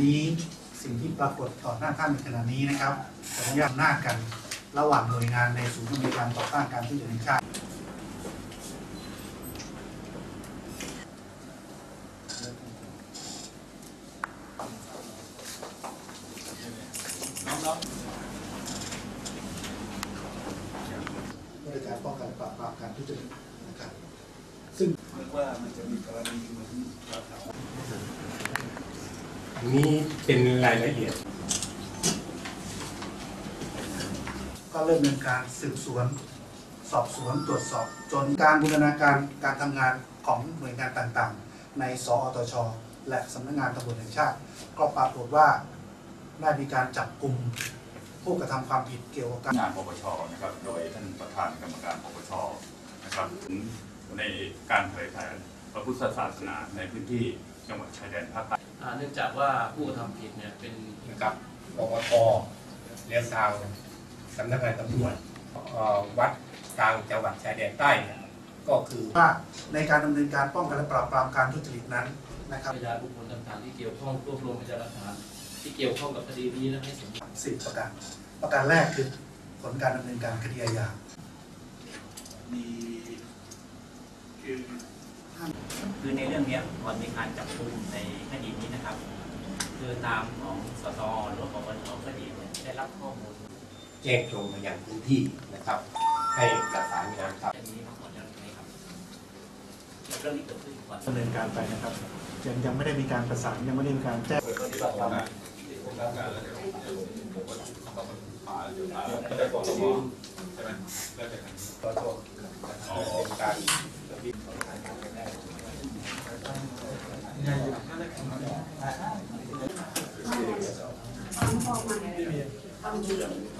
นี้สิ่งที่ปรากฏต่อหน้าท่านในขณะนี้นะครับขออนุญาตหน้ากันระหว่างหน่วยงานในศูนย์อำนวยการต่อต้านการทุจริตแห่งชาติบริการป้องกันปราบปรามการทุจริตนะครับ ซึ่งนึกว่ามันจะมีกรณีเหมือนแถว อันนี้เป็นรายละเอียด ก็เริ่มดำเนินการสืบสวน สอบสวนตรวจสอบ จนการบูรณาการการทำงานของหน่วยงานต่างๆ ในสอตช และสำนักงานตำรวจแห่งชาติ ก็ปรากฏว่าได้มีการจับกลุ่มผู้กระทำความผิดเกี่ยวกับการ งานปปชนะครับ โดยท่านประธานกรรมการปปชนะครับถึงในการเผยแผ่พระพุทธศาสนาในพื้นที่จังหวัดชายแดนภาคใต้อ่า เนื่องจากว่าผู้กระทำผิดเนี่ยเป็นนะครับปปทเรียนทางสำนักงานตำรวจเอ่อวัดกลางจังหวัดชายแดนใต้เนี่ยก็คือว่าในการดำเนินการป้องกันและปราบปรามการทุจริตนั้นนะครับพยานบุคคลต่างๆที่เกี่ยวข้องรวบรวมพยานหลักฐานที่เกี่ยวข้องกับคดีนี้และให้สมสิบประการประการแรกคือผลการดำเนินการคดีอาญามีคือ คือในเรื่องเนี้ยก่อนมีการจับกุมในคดีนี้นะครับ คือตามของสตหรือว่าปปชคดีเนี่ยได้รับข้อมูล แจ้งตรงมายังพื้นที่นะครับ ให้ประสานงานครับอย่างนี้มาก่อนแล้วไหมครับเรื่องนี้เกิดขึ้นก่อนดำเนินการไปนะครับยังยังไม่ได้มีการประสานยังไม่ได้มีการแจ้งทำ